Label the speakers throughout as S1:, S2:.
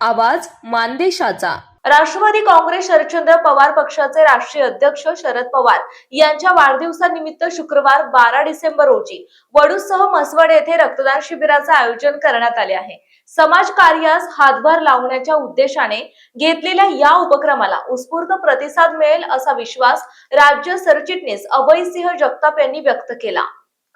S1: आवाज मानदेशाचा.
S2: राष्ट्रवादी काँग्रेस शरदचंद्र पवार पक्षाचे राष्ट्रीय अध्यक्ष शरद पवार यांच्या वाढदिवसानिमित्त शुक्रवार बारा डिसेंबर रोजी वडूसह मसवड येथे रक्तदान शिबिराचे आयोजन करण्यात आले आहे. समाज कार्यास हातभार लावण्याच्या उद्देशाने घेतलेल्या या उपक्रमाला उत्स्फूर्त प्रतिसाद मिळेल असा विश्वास राज्य सरचिटणीस अभयसिंह जगताप यांनी व्यक्त केला.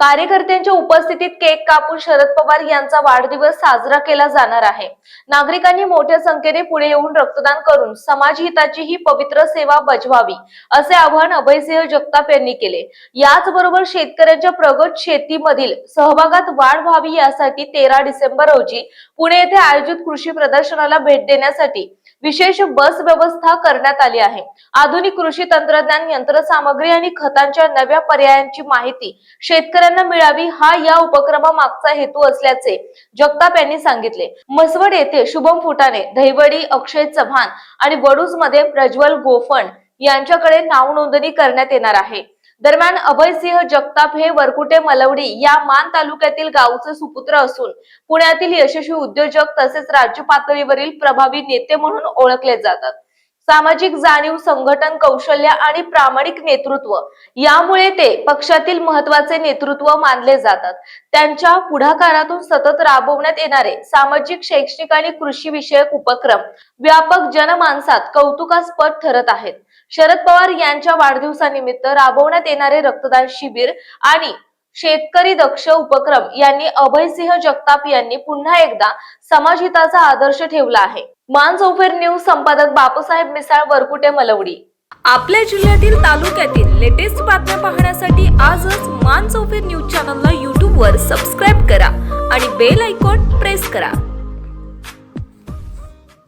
S2: कार्यकर्त्यांच्या उपस्थितीत केक कापून शरद पवार यांचा वाढदिवस साजरा केला जाणार आहे. नागरिकांनी मोठ्या संख्येने पुढे येऊन रक्तदान करून समाज हिताची ही पवित्र सेवा बजवावी असे आवाहन अभयसिंह जगताप यांनी केले. याचबरोबर शेतकऱ्यांच्या प्रगत शेतीमधील सहभागात वाढ व्हावी यासाठी तेरा डिसेंबर रोजी पुणे येथे आयोजित कृषी प्रदर्शनाला भेट देण्यासाठी विशेष बस व्यवस्था करण्यात आली आहे. आधुनिक कृषी तंत्रज्ञान यंत्रसामग्री आणि खतांच्या नव्या पर्यायांची माहिती शेतकऱ्यांना मिळावी हा या उपक्रमामागचा हेतू असल्याचे जगताप यांनी सांगितले. मसवड येथे शुभम फुटाणे दहिवडी अक्षय चव्हाण आणि वडूजमध्ये प्रज्वल गोफण यांच्याकडे नाव नोंदणी करण्यात येणार आहे. दरम्यान अभयसिंह जगताप हे वरकुटे मलवडी या मान तालुक्यातील गावचे सुपुत्र असून पुण्यातील यशस्वी उद्योजक तसेच राज्य पातळीवरील प्रभावी नेते म्हणून ओळखले जातात. सामाजिक जाणीव संघटन कौशल्य आणि प्रामाणिक नेतृत्व यामुळे ते पक्षातील महत्त्वाचे नेतृत्व मानले जातात. त्यांच्या पुढाकारातून सतत राबवण्यात येणारे सामाजिक शैक्षणिक आणि कृषी विषयक उपक्रम व्यापक जनमानसात कौतुकास्पद ठरत आहेत. शरद पवार यांच्या वाढदिवसानिमित्त राबवण्यात येणारे रक्तदान शिबिर आणि शेतकरी दक्ष उपक्रम यांनी अभयसिंह जगताप यांनी पुन्हा एकदा समाजहिताचा आदर्श ठेवला आहे. मान चौफेर न्यूज संपादक बापूसाहेब मिसाळ वरकुटे मलवडी.
S1: आपल्या जिल्ह्यातील तालुक्यातील लेटेस्ट बातम्या पाहण्यासाठी आजच मान चौफेर न्यूज चॅनलला यूट्यूबवर सबस्क्राईब करा आणि बेल आयकॉन प्रेस करा.